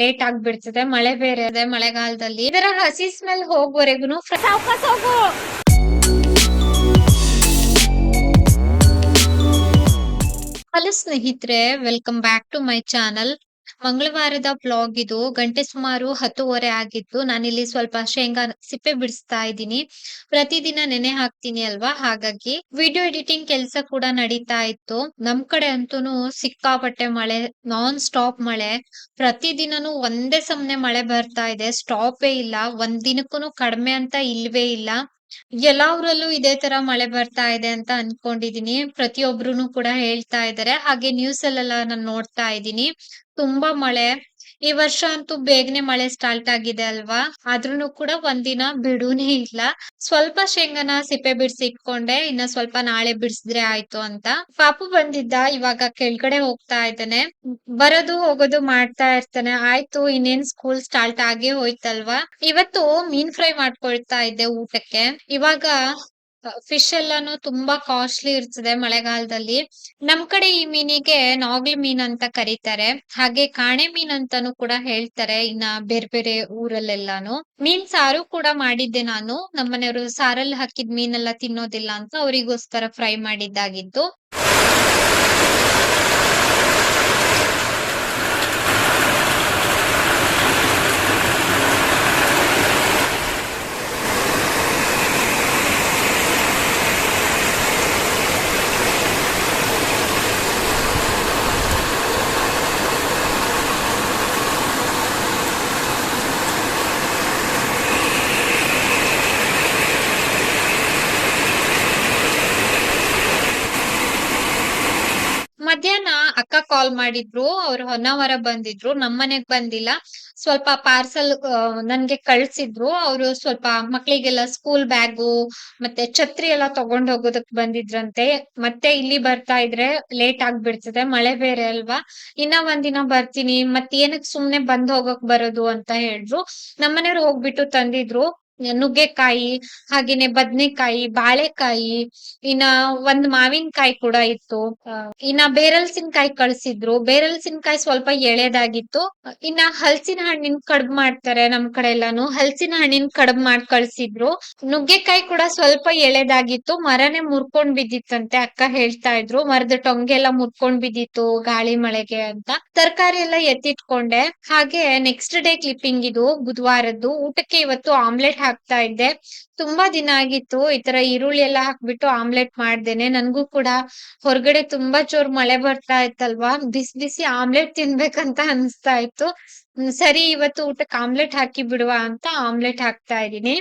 Late ಆಗ್ಬಿಡ್ತದೆ ಮಳೆ ಬೇರೆ ಇದೆ ಮಳೆಗಾಲದಲ್ಲಿ. ಇದರ ಹಸಿ ಸ್ಮೆಲ್ ಹೋಗುವರೆಗೂ ಹಲೋ ಸ್ನೇಹಿತರೆ welcome back to my channel ಮಂಗಳವಾರದ blog ಇದು ಗಂಟೆ ಸುಮಾರು ಹತ್ತುವರೆ ಆಗಿತ್ತು. ನಾನಿಲ್ಲಿ ಸ್ವಲ್ಪ ಶೇಂಗಾ ಸಿಪ್ಪೆ ಬಿಡಿಸ್ತಾ ಇದ್ದೀನಿ. ಪ್ರತಿದಿನ ನೆನೆ ಹಾಕ್ತೀನಿ ಅಲ್ವಾ? ಹಾಗಾಗಿ ವಿಡಿಯೋ ಎಡಿಟಿಂಗ್ ಕೆಲಸ ಕೂಡ ನಡೀತಾ ಇತ್ತು. ನಮ್ ಕಡೆ ಅಂತೂ ಸಿಕ್ಕಾಪಟ್ಟೆ ಮಳೆ ನಾನ್ ಸ್ಟಾಪ್ ಮಳೆ. ಪ್ರತಿದಿನನೂ ಒಂದೇ ಸಮನೆ ಮಳೆ ಬರ್ತಾ ಇದೆ. ಸ್ಟಾಪೇ ಇಲ್ಲ. ಒಂದ್ ದಿನಕ್ಕೂ ಕಡಿಮೆ ಅಂತ ಇಲ್ವೇ ಇಲ್ಲ. ಎಲ್ಲಾ ಊರಲ್ಲೂ ಇದೇ ತರ ಮಳೆ ಬರ್ತಾ ಇದೆ ಅಂತ ಅನ್ಕೊಂಡಿದೀನಿ. ಪ್ರತಿಯೊಬ್ರುನು ಕೂಡ ಹೇಳ್ತಾ ಇದಾರೆ ಹಾಗೆ ನ್ಯೂಸ್ ಅಲ್ಲೆಲ್ಲ ನಾನು ನೋಡ್ತಾ ಇದ್ದೀನಿ. ತುಂಬಾ ಮಳೆ. ಈ ವರ್ಷ ಅಂತೂ ಬೇಗನೆ ಮಳೆ ಸ್ಟಾರ್ಟ್ ಆಗಿದೆ ಅಲ್ವಾ? ಆದ್ರೂನು ಕೂಡ ಒಂದಿನ ಬಿಡುನೇ ಇಲ್ಲ. ಸ್ವಲ್ಪ ಶೇಂಗಾನ ಸಿಪ್ಪೆ ಬಿಡಿಸಿ ಇಟ್ಕೊಂಡೆ, ಇನ್ನ ಸ್ವಲ್ಪ ನಾಳೆ ಬಿಡಿಸಿದ್ರೆ ಆಯ್ತು ಅಂತ. ಪಾಪು ಬಂದಿದ್ದ, ಇವಾಗ ಕೆಳಗಡೆ ಹೋಗ್ತಾ ಇದ್ದಾನೆ. ಬರೋದು ಹೋಗೋದು ಮಾಡ್ತಾ ಇರ್ತಾನೆ. ಆಯ್ತು, ಇನ್ನೇನ್ ಸ್ಕೂಲ್ ಸ್ಟಾರ್ಟ್ ಆಗೇ ಹೋಯ್ತಲ್ವಾ? ಇವತ್ತು ಮೀನ್ ಫ್ರೈ ಮಾಡ್ಕೊಳ್ತಾ ಇದ್ದೆ ಊಟಕ್ಕೆ. ಇವಾಗ ಫಿಶ್ ಎಲ್ಲಾನು ತುಂಬಾ ಕಾಸ್ಟ್ಲಿ ಇರ್ತದೆ ಮಳೆಗಾಲದಲ್ಲಿ. ನಮ್ ಕಡೆ ಈ ಮೀನಿಗೆ ನಾಗ್ಲಿ ಮೀನ್ ಅಂತ ಕರೀತಾರೆ. ಹಾಗೆ ಕಾಣೆ ಮೀನ್ ಅಂತಾನು ಕೂಡ ಹೇಳ್ತಾರೆ ಇನ್ನ ಬೇರೆ ಬೇರೆ ಊರಲ್ಲೆಲ್ಲಾನು. ಮೀನ್ ಸಾರು ಕೂಡ ಮಾಡಿದ್ದೆ ನಾನು. ನಮ್ಮನೆಯವರು ಸಾರಲ್ಲಿ ಹಾಕಿದ್ ಮೀನೆಲ್ಲ ತಿನ್ನೋದಿಲ್ಲ ಅಂತ ಅವರಿಗೋಸ್ಕರ ಫ್ರೈ ಮಾಡಿದ್ದಾಗಿತ್ತು ಮಧ್ಯಾಹ್ನ ಅಕ್ಕ ಕಾಲ್ ಮಾಡಿದ್ರು, ಅವ್ರು ಹೊನ್ನಾವರ ಬಂದಿದ್ರು ನಮ್ಮನೆಗ್ ಬಂದಿಲ್ಲ. ಸ್ವಲ್ಪ ಪಾರ್ಸಲ್ ನನ್ಗೆ ಕಳ್ಸಿದ್ರು. ಅವರು ಸ್ವಲ್ಪ ಮಕ್ಳಿಗೆಲ್ಲ ಸ್ಕೂಲ್ ಬ್ಯಾಗು ಮತ್ತೆ ಛತ್ರಿ ಎಲ್ಲ ತಗೊಂಡ್ ಹೋಗೋದಕ್ ಬಂದಿದ್ರಂತೆ. ಮತ್ತೆ ಇಲ್ಲಿ ಬರ್ತಾ ಇದ್ರೆ ಲೇಟ್ ಆಗ್ಬಿಡ್ತದೆ, ಮಳೆ ಬೇರೆ ಅಲ್ವಾ? ಇನ್ನ ಒಂದಿನ ಬರ್ತೀನಿ ಮತ್ ಏನಕ್ ಸುಮ್ನೆ ಬಂದ್ ಹೋಗಕ್ ಬರೋದು ಅಂತ ಹೇಳಿದ್ರು. ನಮ್ಮನೆಯವ್ರು ಹೋಗ್ಬಿಟ್ಟು ತಂದಿದ್ರು. ನುಗ್ಗೆಕಾಯಿ, ಹಾಗೇನೆ ಬದ್ನೆಕಾಯಿ, ಬಾಳೆಕಾಯಿ, ಇನ್ನ ಒಂದ್ ಮಾವಿನಕಾಯಿ ಕೂಡ ಇತ್ತು. ಇನ್ನ ಬೇರಲ್ಸಿನಕಾಯಿ ಕಳ್ಸಿದ್ರು. ಬೇರಲ್ಸಿನಕಾಯಿ ಸ್ವಲ್ಪ ಎಳೆದಾಗಿತ್ತು. ಇನ್ನ ಹಲಸಿನ ಹಣ್ಣಿನ ಕಡ್ಬ್ ಮಾಡ್ತಾರೆ ನಮ್ ಕಡೆ ಎಲ್ಲಾನು ಹಲಸಿನ ಹಣ್ಣಿನ ಕಡ್ಬ್ ಮಾಡಿ ಕಳ್ಸಿದ್ರು. ನುಗ್ಗೆಕಾಯಿ ಕೂಡ ಸ್ವಲ್ಪ ಎಳೆದಾಗಿತ್ತು. ಮರನೇ ಮುರ್ಕೊಂಡ್ ಬಿದ್ದಿತ್ತಂತೆ ಅಕ್ಕ ಹೇಳ್ತಾ ಇದ್ರು. ಮರದ ಟೊಂಗೆ ಎಲ್ಲಾ ಮುರ್ಕೊಂಡ್ ಬಿದ್ದಿತ್ತು ಗಾಳಿ ಮಳೆಗೆ ಅಂತ. ತರಕಾರಿ ಎಲ್ಲ ಎತ್ತಿಟ್ಕೊಂಡೆ. ಹಾಗೆ ನೆಕ್ಸ್ಟ್ ಡೇ ಕ್ಲಿಪ್ಪಿಂಗ್ ಇದು, ಬುಧವಾರದ್ದು. ಊಟಕ್ಕೆ ಇವತ್ತು ಆಮ್ಲೆಟ್ ಹಾಕ್ತಾ ಇದ್ದೆ. ತುಂಬಾ ದಿನ ಆಗಿತ್ತು, ಈ ತರ ಈರುಳ್ಳಿ ಎಲ್ಲ ಹಾಕ್ಬಿಟ್ಟು ಆಮ್ಲೆಟ್ ಮಾಡ್ದೇನೆ. ನನ್ಗೂ ಕೂಡ ಹೊರಗಡೆ ತುಂಬಾ ಜೋರ್ ಮಳೆ ಬರ್ತಾ ಇತ್ತಲ್ವಾ? ಬಿಸಿ ಬಿಸಿ ಆಮ್ಲೆಟ್ ತಿನ್ಬೇಕಂತ ಅನ್ಸ್ತಾ ಇತ್ತು. ಸರಿ, ಇವತ್ತು ಊಟಕ್ಕೆ ಆಮ್ಲೆಟ್ ಹಾಕಿ ಬಿಡುವ ಅಂತ ಆಮ್ಲೆಟ್ ಹಾಕ್ತಾ ಇದ್ದೀನಿ.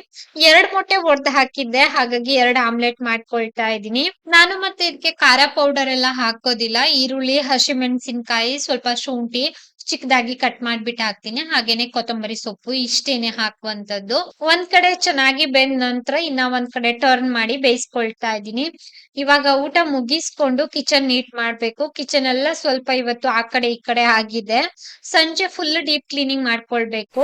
ಎರಡ್ ಮೊಟ್ಟೆ ಒಡ್ದು ಹಾಕಿದ್ದೆ, ಹಾಗಾಗಿ ಎರಡ್ ಆಮ್ಲೆಟ್ ಮಾಡ್ಕೊಳ್ತಾ ಇದೀನಿ ನಾನು ಮತ್ತೆ ಇದಕ್ಕೆ ಖಾರ ಪೌಡರ್ ಎಲ್ಲ ಹಾಕೋದಿಲ್ಲ. ಈರುಳ್ಳಿ, ಹಸಿಮೆಣಸಿನ್ಕಾಯಿ, ಸ್ವಲ್ಪ ಶುಂಠಿ ಚಿಕ್ಕದಾಗಿ ಕಟ್ ಮಾಡ್ಬಿಟ್ಟು ಹಾಕ್ತೀನಿ. ಹಾಗೇನೆ ಕೊತ್ತಂಬರಿ ಸೊಪ್ಪು ಇಷ್ಟೇನೆ ಹಾಕುವಂತದ್ದು ಒಂದ್ ಕಡೆ ಚೆನ್ನಾಗಿ ಬೆಂದ ನಂತರ ಇನ್ನ ಒಂದ್ ಕಡೆ ಟರ್ನ್ ಮಾಡಿ ಬೇಯಿಸ್ಕೊಳ್ತಾ ಇದ್ದೀನಿ. ಇವಾಗ ಊಟ ಮುಗಿಸ್ಕೊಂಡು ಕಿಚನ್ ನೀಟ್ ಮಾಡ್ಬೇಕು. ಕಿಚನ್ ಎಲ್ಲ ಸ್ವಲ್ಪ ಇವತ್ತು ಆ ಕಡೆ ಈ ಕಡೆ ಆಗಿದೆ. ಸಂಜೆ ಫುಲ್ ಡೀಪ್ ಕ್ಲೀನಿಂಗ್ ಮಾಡ್ಕೊಳ್ಬೇಕು.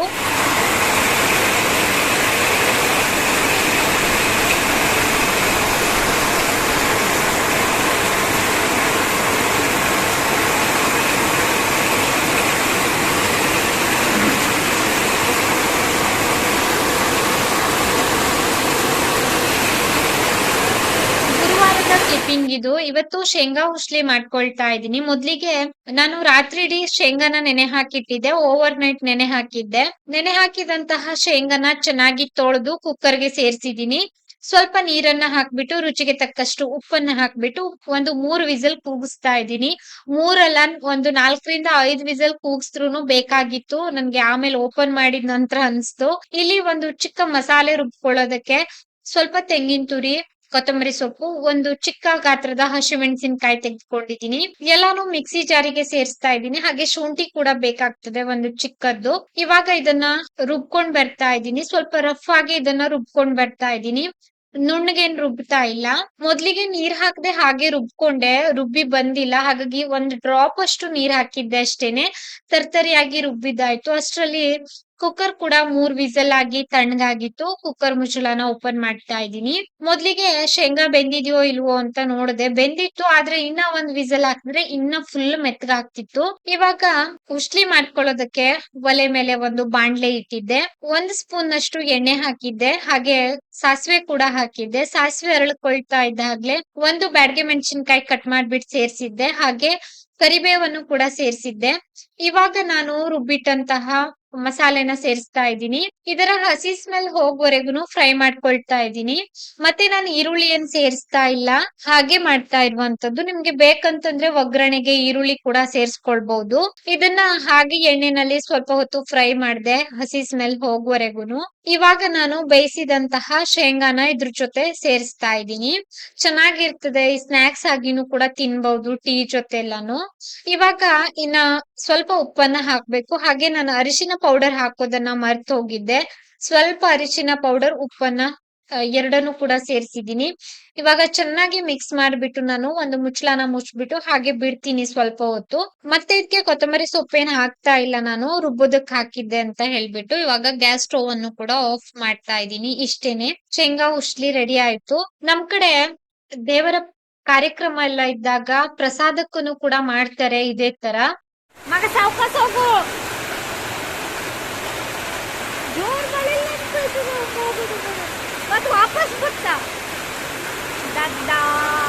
ಇದು ಇವತ್ತು ಶೇಂಗಾ ಹುಸ್ಲಿ ಮಾಡ್ಕೊಳ್ತಾ ಇದ್ದೀನಿ. ಮೊದ್ಲಿಗೆ ನಾನು ರಾತ್ರಿ ಇಡೀ ಶೇಂಗಾನ ನೆನೆ ಹಾಕಿಟ್ಟಿದ್ದೆ ಓವರ್ ನೈಟ್ ನೆನೆ ಹಾಕಿದ್ದೆ. ನೆನೆ ಹಾಕಿದಂತಹ ಶೇಂಗಾನ ಚೆನ್ನಾಗಿ ತೊಳೆದು ಕುಕ್ಕರ್ಗೆ ಸೇರಿಸಿದೀನಿ ಸ್ವಲ್ಪ ನೀರನ್ನ ಹಾಕ್ಬಿಟ್ಟು, ರುಚಿಗೆ ತಕ್ಕಷ್ಟು ಉಪ್ಪನ್ನ ಹಾಕ್ಬಿಟ್ಟು ಒಂದು ಮೂರ್ ವಿಸಲ್ ಕೂಗಿಸ್ತಾ ಇದ್ದೀನಿ. ಮೂರಲ್ಲ, ಒಂದು ನಾಲ್ಕರಿಂದ ಐದ್ ವಿಸಲ್ ಕೂಗಿಸ್ರು ಬೇಕಾಗಿತ್ತು. ನನ್ಗೆ ಆಮೇಲೆ ಓಪನ್ ಮಾಡಿದ ನಂತರ ಅನ್ಸ್ತು. ಇಲ್ಲಿ ಒಂದು ಚಿಕ್ಕ ಮಸಾಲೆ ರುಬ್ಕೊಳ್ಳೋದಕ್ಕೆ ಸ್ವಲ್ಪ ತೆಂಗಿನ ತುರಿ ಕೊತ್ತಂಬರಿ ಸೊಪ್ಪು, ಒಂದು ಚಿಕ್ಕ ಗಾತ್ರದ ಹಸಿಮೆಣಸಿನಕಾಯಿ ತೆಗೆದುಕೊಂಡಿದ್ದೀನಿ. ಎಲ್ಲಾನು ಮಿಕ್ಸಿ ಜಾರಿಗೆ ಸೇರಿಸ್ತಾ ಇದ್ದೀನಿ. ಹಾಗೆ ಶುಂಠಿ ಕೂಡ ಬೇಕಾಗ್ತದೆ ಒಂದು ಚಿಕ್ಕದ್ದು. ಇವಾಗ ಇದನ್ನ ರುಬ್ಕೊಂಡ್ ಬರ್ತಾ ಇದ್ದೀನಿ. ಸ್ವಲ್ಪ ರಫ್ ಆಗಿ ಇದನ್ನ ರುಬ್ಕೊಂಡ್ ಬರ್ತಾ ಇದ್ದೀನಿ. ನುಣ್ಣಗೇನ್ ರುಬ್ತಾ ಇಲ್ಲ. ಮೊದ್ಲಿಗೆ ನೀರ್ ಹಾಕದೆ ಹಾಗೆ ರುಬ್ಕೊಂಡೆ. ರುಬ್ಬಿ ಬಂದಿಲ್ಲ. ಹಾಗಾಗಿ ಒಂದ್ ಡ್ರಾಪ್ ಅಷ್ಟು ನೀರ್ ಹಾಕಿದ್ದೆ ಅಷ್ಟೇನೆ. ತರ್ತರಿಯಾಗಿ ರುಬ್ಬಿದ್ದಾಯ್ತು. ಅಷ್ಟ್ರಲ್ಲಿ ಕುಕ್ಕರ್ ಕೂಡ ಮೂರ್ ವಿಸಲ್ ಆಗಿ ತಣ್ಣಗಾಗಿತ್ತು. ಕುಕ್ಕರ್ ಮುಚ್ಚಳನ ಓಪನ್ ಮಾಡ್ತಾ ಇದ್ದೀನಿ. ಮೊದ್ಲಿಗೆ ಶೇಂಗಾ ಬೆಂದಿದ್ಯೋ ಇಲ್ವೋ ಅಂತ ನೋಡಿದೆ. ಬೆಂದಿತ್ತು, ಆದ್ರೆ ಇನ್ನ ಒಂದ್ ವಿಸಲ್ ಹಾಕಿದ್ರೆ ಇನ್ನ ಫುಲ್ ಮೆತ್ತಗಾಗ್ತಿತ್ತು ಇವಾಗ ಉಸ್ಲಿ ಮಾಡ್ಕೊಳ್ಳೋದಕ್ಕೆ ಒಲೆ ಮೇಲೆ ಒಂದು ಬಾಂಡ್ಲೆ ಇಟ್ಟಿದ್ದೆ. ಒಂದ್ ಸ್ಪೂನ್ ಅಷ್ಟು ಎಣ್ಣೆ ಹಾಕಿದ್ದೆ. ಹಾಗೆ ಸಾಸಿವೆ ಕೂಡ ಹಾಕಿದ್ದೆ. ಸಾಸಿವೆ ಅರಳ್ಕೊಳ್ತಾ ಇದ್ದಾಗ್ಲೆ ಒಂದು ಬ್ಯಾಡ್ಗೆ ಮೆಣಸಿನ್ಕಾಯಿ ಕಟ್ ಮಾಡ್ಬಿಟ್ಟು ಸೇರ್ಸಿದ್ದೆ. ಹಾಗೆ ಕರಿಬೇವನ್ನು ಕೂಡ ಸೇರ್ಸಿದ್ದೆ. ಇವಾಗ ನಾನು ರುಬ್ಬಿಟ್ಟಂತಹ ಮಸಾಲೆನ ಸೇರಿಸ್ತಾ ಇದ್ದೀನಿ. ಇದರ ಹಸಿ ಸ್ಮೆಲ್ ಹೋಗುವರೆಗೂ ಫ್ರೈ ಮಾಡ್ಕೊಳ್ತಾ ಇದ್ದೀನಿ. ಮತ್ತೆ ನಾನು ಈರುಳ್ಳಿಯನ್ನ ಸೇರಿಸ್ತಾ ಇಲ್ಲ. ಹಾಗೆ ಮಾಡ್ತಾ ಇರುವಂತದ್ದು. ನಿಮ್ಗೆ ಬೇಕಂತಂದ್ರೆ ಒಗ್ಗರಣೆಗೆ ಈರುಳ್ಳಿ ಕೂಡ ಸೇರಿಸ್ಕೊಳ್ಬಹುದು ಇದನ್ನ ಹಾಗೆ ಎಣ್ಣೆನಲ್ಲಿ ಸ್ವಲ್ಪ ಹೊತ್ತು ಫ್ರೈ ಮಾಡ್ದೆ ಹಸಿ ಸ್ಮೆಲ್ ಹೋಗುವರೆಗೂ ಇವಾಗ ನಾನು ಬೇಯಿಸಿದಂತಹ ಶೇಂಗಾನ ಇದ್ರ ಜೊತೆ ಸೇರಿಸ್ತಾ ಇದ್ದೀನಿ. ಚೆನ್ನಾಗಿರ್ತದೆ. ಈ ಸ್ನಾಕ್ಸ್ ಆಗಿನೂ ಕೂಡ ತಿನ್ಬಹುದು ಟೀ ಜೊತೆ ಎಲ್ಲಾನು ಇವಾಗ ಇನ್ನ ಸ್ವಲ್ಪ ಉಪ್ಪನ್ನ ಹಾಕ್ಬೇಕು. ಹಾಗೆ ನಾನು ಅರಿಶಿನ ಪೌಡರ್ ಹಾಕೋದನ್ನ ಮರ್ತ್ ಹೋಗಿದ್ದೆ. ಸ್ವಲ್ಪ ಅರಿಶಿನ ಪೌಡರ್ ಉಪ್ಪನ್ನ ಎರಡನ್ನು ಕೂಡ ಸೇರಿಸಿದೀನಿ ಇವಾಗ ಚೆನ್ನಾಗಿ ಮಿಕ್ಸ್ ಮಾಡ್ಬಿಟ್ಟು ನಾನು ಒಂದು ಮುಚ್ಚಳನ ಮುಚ್ಚಬಿಟ್ಟು ಹಾಗೆ ಬಿಡ್ತೀನಿ ಸ್ವಲ್ಪ ಹೊತ್ತು. ಮತ್ತೆ ಇದಕ್ಕೆ ಕೊತ್ತಂಬರಿ ಸೊಪ್ಪೇನ್ ಹಾಕ್ತಾ ಇಲ್ಲ ನಾನು, ರುಬ್ಬೋದಕ್ ಹಾಕಿದ್ದೆ ಅಂತ ಹೇಳ್ಬಿಟ್ಟು ಇವಾಗ ಗ್ಯಾಸ್ ಸ್ಟೋವ್ ಅನ್ನು ಕೂಡ ಆಫ್ ಮಾಡ್ತಾ ಇದ್ದೀನಿ ಇಷ್ಟೇನೆ. ಶೇಂಗಾ ಉಷ್ಲಿ ರೆಡಿ ಆಯ್ತು. ನಮ್ ಕಡೆ ದೇವರ ಕಾರ್ಯಕ್ರಮ ಎಲ್ಲ ಇದ್ದಾಗ ಪ್ರಸಾದಕ್ಕೂ ಕೂಡ ಮಾಡ್ತಾರೆ ಇದೇ ತರ. ಮಗ ಹೋಗು. 싶었다. 감사합니다.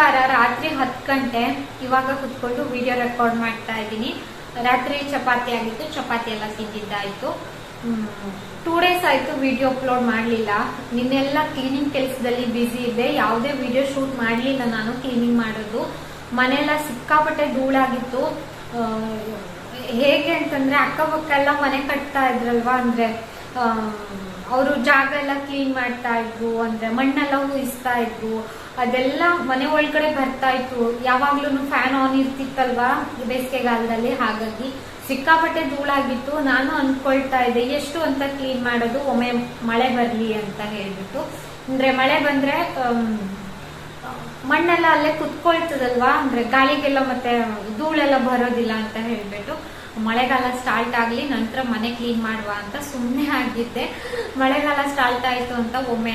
ಗುರುವಾರ ರಾತ್ರಿ ಹತ್ತು ಗಂಟೆ ಇವಾಗ ಕುತ್ಕೊಂಡು ವಿಡಿಯೋ ರೆಕಾರ್ಡ್ ಮಾಡ್ತಾ ಇದ್ದೀನಿ. ರಾತ್ರಿ ಚಪಾತಿ ಆಗಿತ್ತು, ಚಪಾತಿ ಎಲ್ಲ ತಿಂದಿದ್ದಾಯ್ತು ಟೂ ಡೇಸ್ ಆಯ್ತು ವಿಡಿಯೋ ಅಪ್ಲೋಡ್ ಮಾಡಲಿಲ್ಲ. ನಿನ್ನೆಲ್ಲ ಕ್ಲೀನಿಂಗ್ ಕೆಲಸದಲ್ಲಿ ಬ್ಯುಸಿ ಇದ್ದೆ. ಯಾವುದೇ ವಿಡಿಯೋ ಶೂಟ್ ಮಾಡಲಿಲ್ಲ ನಾನು ಕ್ಲೀನಿಂಗ್ ಮಾಡೋದು. ಮನೆಯೆಲ್ಲ ಸಿಕ್ಕಾಪಟ್ಟೆ ಧೂಳಾಗಿತ್ತು. ಹೇಗೆ ಅಂತಂದ್ರೆ ಅಕ್ಕಪಕ್ಕ ಎಲ್ಲ ಮನೆ ಕಟ್ತಾ ಇದ್ರಲ್ವಾ ಅಂದ್ರೆ ಅವರು ಜಾಗ ಎಲ್ಲ ಕ್ಲೀನ್ ಮಾಡ್ತಾ ಇದ್ರು ಅಂದ್ರೆ ಮಣ್ಣೆಲ್ಲ ಉಯಿಸ್ತಾ ಇದ್ರು. ಅದೆಲ್ಲ ಮನೆ ಒಳಗಡೆ ಬರ್ತಾ ಇತ್ತು. ಯಾವಾಗ್ಲೂ ಫ್ಯಾನ್ ಆನ್ ಇರ್ತಿತ್ತಲ್ವಾ ಬೇಸಿಗೆಗಾಲದಲ್ಲಿ? ಹಾಗಾಗಿ ಸಿಕ್ಕಾಪಟ್ಟೆ ಧೂಳಾಗಿತ್ತು. ನಾನು ಅನ್ಕೊಳ್ತಾ ಇದ್ದೆ, ಎಷ್ಟು ಅಂತ ಕ್ಲೀನ್ ಮಾಡೋದು? ಒಮ್ಮೆ ಮಳೆ ಬರ್ಲಿ ಅಂತ ಹೇಳ್ಬಿಟ್ಟು. ಅಂದ್ರೆ ಮಳೆ ಬಂದ್ರೆ ಮಣ್ಣೆಲ್ಲ ಅಲ್ಲೇ ಕುತ್ಕೊಳ್ತದಲ್ವಾ? ಅಂದ್ರೆ ಗಾಳಿಗೆಲ್ಲ ಮತ್ತೆ ಧೂಳೆಲ್ಲ ಬರೋದಿಲ್ಲ ಅಂತ ಹೇಳ್ಬಿಟ್ಟು ಮಳೆಗಾಲ ಸ್ಟಾರ್ಟ್ ಆಗ್ಲಿ, ನಂತರ ಮನೆ ಕ್ಲೀನ್ ಮಾಡುವ ಅಂತ ಸುಮ್ಮನೆ ಆಗಿದ್ದೆ. ಮಳೆಗಾಲ ಸ್ಟಾರ್ಟ್ ಆಯ್ತು ಅಂತ ಒಮ್ಮೆ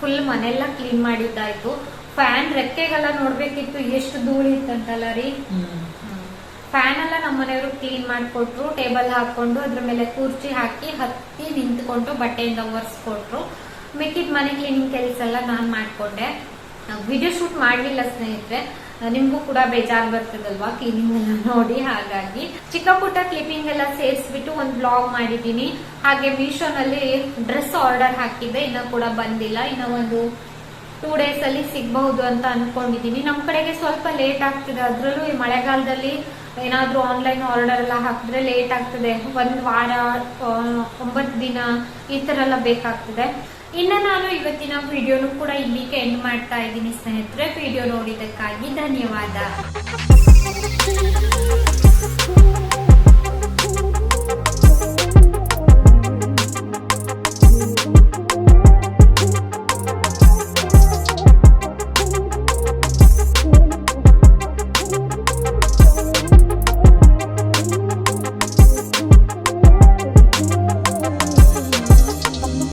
ಫುಲ್ ಮನೆಲ್ಲ ಕ್ಲೀನ್ ಮಾಡಿದ್ದಾಯ್ತು. ಫ್ಯಾನ್ ರೆಕ್ಕೆಗೆಲ್ಲ ನೋಡ್ಬೇಕಿತ್ತು, ಎಷ್ಟು ಧೂಳು ಇತ್ತಂತಲ್ಲ ರೀ ಫ್ಯಾನ್ ಎಲ್ಲ ನಮ್ಮ ಮನೆಯವರು ಕ್ಲೀನ್ ಮಾಡಿಕೊಟ್ರು ಟೇಬಲ್ ಹಾಕೊಂಡು ಅದ್ರ ಮೇಲೆ ಕುರ್ಚಿ ಹಾಕಿ, ಹತ್ತಿ ನಿಂತ್ಕೊಂಡು ಬಟ್ಟೆಯಿಂದ ಒರೆಸ್ಕೊಟ್ರು. ಮಿಕ್ಕಿದ ಮನೆ ಕ್ಲೀನಿಂಗ್ ಕೆಲಸ ಎಲ್ಲ ನಾನು ಮಾಡ್ಕೊಂಡೆ. ವಿಡಿಯೋ ಶೂಟ್ ಮಾಡಲಿಲ್ಲ ಸ್ನೇಹಿತರೆ. ನಿಮ್ಗೂ ಕೂಡ ಬೇಜಾರ್ ಬರ್ತದಲ್ವಾ? ಕ್ಲೀನಿಂಗ್ ನೋಡಿ, ಹಾಗಾಗಿ ಚಿಕ್ಕ ಪುಟ್ಟ ಕ್ಲಿಪ್ಪಿಂಗ್ ಎಲ್ಲ ಸೇರಿಸ್ಬಿಟ್ಟು ಒಂದು ಬ್ಲಾಗ್ ಮಾಡಿದ್ದೀನಿ. ಹಾಗೆ ಮೀಶೋನಲ್ಲಿ ಡ್ರೆಸ್ ಆರ್ಡರ್ ಹಾಕಿದ್ದೆ, ಇನ್ನೂ ಕೂಡ ಬಂದಿಲ್ಲ. ಇನ್ನ ಒಂದು ಟೂ ಡೇಸ್ ಅಲ್ಲಿ ಸಿಗಬಹುದು ಅಂತ ಅನ್ಕೊಂಡಿದೀನಿ ನಮ್ ಕಡೆಗೆ ಸ್ವಲ್ಪ ಲೇಟ್ ಆಗ್ತಿದೆ. ಅದ್ರಲ್ಲೂ ಈ ಮಳೆಗಾಲದಲ್ಲಿ ಏನಾದ್ರೂ ಆನ್ಲೈನ್ ಆರ್ಡರ್ ಎಲ್ಲ ಹಾಕಿದ್ರೆ ಲೇಟ್ ಆಗ್ತದೆ. ಒಂದ್ ವಾರ ಒಂಬತ್ತು ದಿನ ಈ ತರ ಎಲ್ಲ ಬೇಕಾಗ್ತದೆ. ಇನ್ನ ನಾನು ಇವತ್ತಿನ ವಿಡಿಯೋನು ಕೂಡ ಇಲ್ಲಿಗೆ ಎಂಡ್ ಮಾಡ್ತಾ ಇದ್ದೀನಿ ಸ್ನೇಹಿತರೆ. ವಿಡಿಯೋ ನೋಡಿದ್ದಕ್ಕಾಗಿ ಧನ್ಯವಾದ.